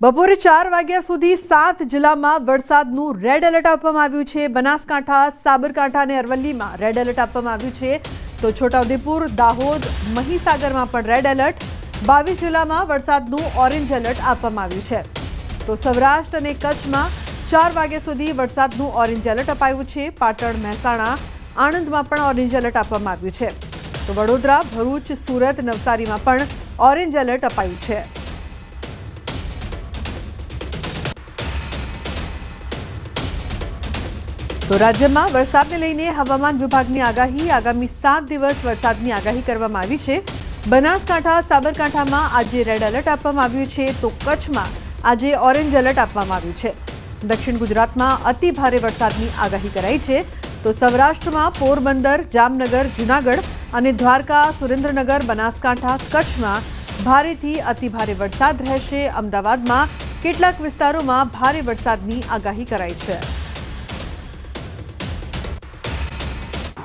બપોરે ચાર વાગ્યા સુધી સાત જિલ્લામાં વરસાદનું રેડ એલર્ટ આપવામાં આવ્યું છે. બનાસકાંઠા, સાબરકાંઠા અને અરવલ્લીમાં રેડ એલર્ટ આપવામાં આવ્યું છે. તો છોટાઉદેપુર, દાહોદ, મહીસાગરમાં પણ રેડ એલર્ટ બાવીસ જિલ્લામાં વરસાદનું ઓરેન્જ એલર્ટ આપવામાં આવ્યું છે. તો સૌરાષ્ટ્ર અને કચ્છમાં ચાર વાગ્યા સુધી વરસાદનું ઓરેન્જ એલર્ટ અપાયું છે. પાટણ, મહેસાણા, આણંદમાં પણ ઓરેન્જ એલર્ટ આપવામાં આવ્યું છે. તો વડોદરા, ભરૂચ, સુરત, નવસારીમાં પણ ઓરેન્જ એલર્ટ અપાયું છે. તો રાજ્યમાં વરસાદને લઈને હવામાન વિભાગની આગાહી, આગામી સાત દિવસ વરસાદની આગાહી કરવામાં આવી છે. બનાસકાંઠા, સાબરકાંઠામાં આજે રેડ એલર્ટ આપવામાં આવ્યું છે. તો કચ્છમાં આજે ઓરેન્જ એલર્ટ આપવામાં આવ્યું છે. દક્ષિણ ગુજરાતમાં અતિ ભારે વરસાદની આગાહી કરાઈ છે. તો સૌરાષ્ટ્રમાં પોરબંદર, જામનગર, જૂનાગઢ અને દ્વારકા, સુરેન્દ્રનગર, બનાસકાંઠા, કચ્છમાં ભારેથી અતિ ભારે વરસાદ રહેશે. અમદાવાદમાં કેટલાક વિસ્તારોમાં ભારે વરસાદની આગાહી કરાઈ છે.